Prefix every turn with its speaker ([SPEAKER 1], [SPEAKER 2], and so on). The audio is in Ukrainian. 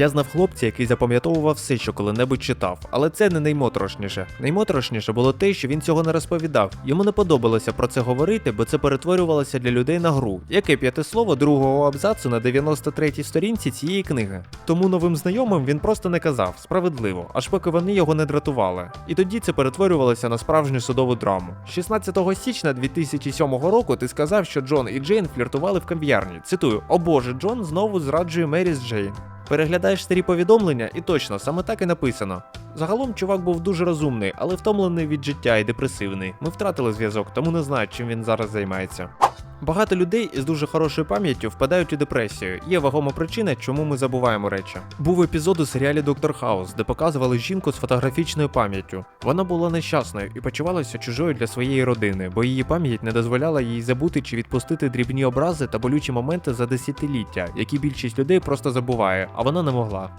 [SPEAKER 1] Я знав хлопця, який запам'ятовував все, що коли-небудь читав, але це не наймотрошніше. Наймотрошніше було те, що він цього не розповідав. Йому не подобалося про це говорити, бо це перетворювалося для людей на гру, яке п'яте слово другого абзацу на 93-й сторінці цієї книги. Тому новим знайомим він просто не казав справедливо, аж поки вони його не дратували. І тоді це перетворювалося на справжню судову драму. 16 січня 2007 року ти сказав, що Джон і Джейн фліртували в кав'ярні. Цитую: О боже, Джон знову зраджує Мері з Джейн. Переглядаєш старі повідомлення, і точно саме так і написано. Загалом чувак був дуже розумний, але втомлений від життя і депресивний. Ми втратили зв'язок, тому не знаю, чим він зараз займається. Багато людей із дуже хорошою пам'яттю впадають у депресію. Є вагома причина, чому ми забуваємо речі. Був епізод у серіалі Доктор Хаус, де показували жінку з фотографічною пам'яттю. Вона була нещасною і почувалася чужою для своєї родини, бо її пам'ять не дозволяла їй забути чи відпустити дрібні образи та болючі моменти за десятиліття, які більшість людей просто забуває, а вона не могла.